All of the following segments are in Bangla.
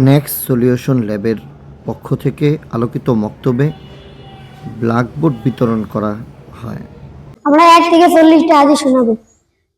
নেক্সট সলিউশন ল্যাবের পক্ষ থেকে আলোকিত মক্তবে ব্ল্যাকবোর্ড বিতরণ করা হয় আমরা এক থেকে চল্লিশটা হাদিস শোনাবো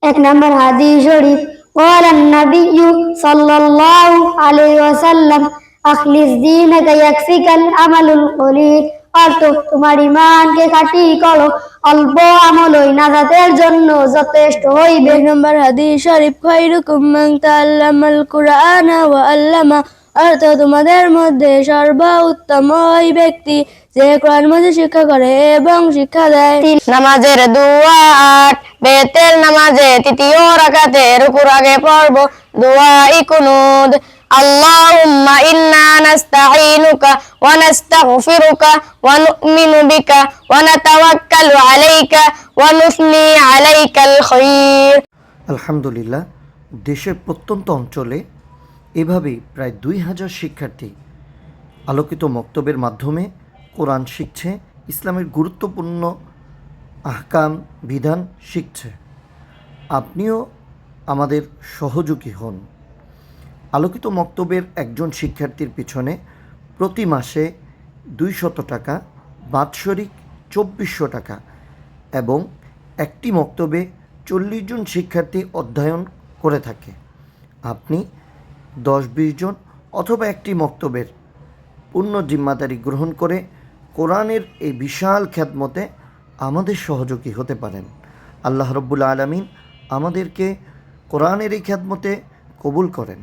এক নম্বর হাদিস শরীফ قال النبي صلى الله عليه وسلم اخلص دينك يكفيك العمل القليل অর্থ তোমার ইমানকে খাঁটি করো অল্প আমল ওই নাজাতের জন্য যথেষ্ট হইবে দুই নম্বর হাদিস শরীফ খায়রুকুম মান তাআল্লামাল কুরআনা ওয়া আল্লামা অর্থ তোমাদের মধ্যে সর্বোত্তম ওই ব্যক্তি যে কোরআন মধ্যে শিক্ষা করে এবং শিক্ষা দেয় নামাজের দুয়া আট বেতের নামাজে তৃতীয় রাকাতে রুকুর আগে পড়ব দুয়া ইকুনুদ اللهم إنا نستعينك ونستغفرك ونؤمن بك ونتوكل عليك ونثني عليك الخير আলহামদুলিল্লাহ দেশের প্রত্যন্ত অঞ্চলে এভাবেই প্রায় দুই হাজার শিক্ষার্থী আলোকিত মক্তবের মাধ্যমে কোরআন শিখছে, ইসলামের গুরুত্বপূর্ণ আহকাম, বিধান শিখছে। আপনিও আমাদের সহযোগী হন। আলোকিত মক্তবের একজন শিক্ষার্থীর পিছনে প্রতি মাসে দুইশত টাকা, বাৎসরিক চব্বিশশো টাকা এবং একটি মক্তবে চল্লিশ জন শিক্ষার্থী অধ্যয়ন করে থাকে। আপনি দশ বিশ জন অথবা একটি মক্তবের পূর্ণ জিম্মাদারি গ্রহণ করে কোরআনের এই বিশাল খ্যাতমতে আমাদের সহযোগী হতে পারেন। আল্লাহ রব্বুল আলমিন আমাদেরকে কোরআনের এই খ্যাতমতে কবুল করেন।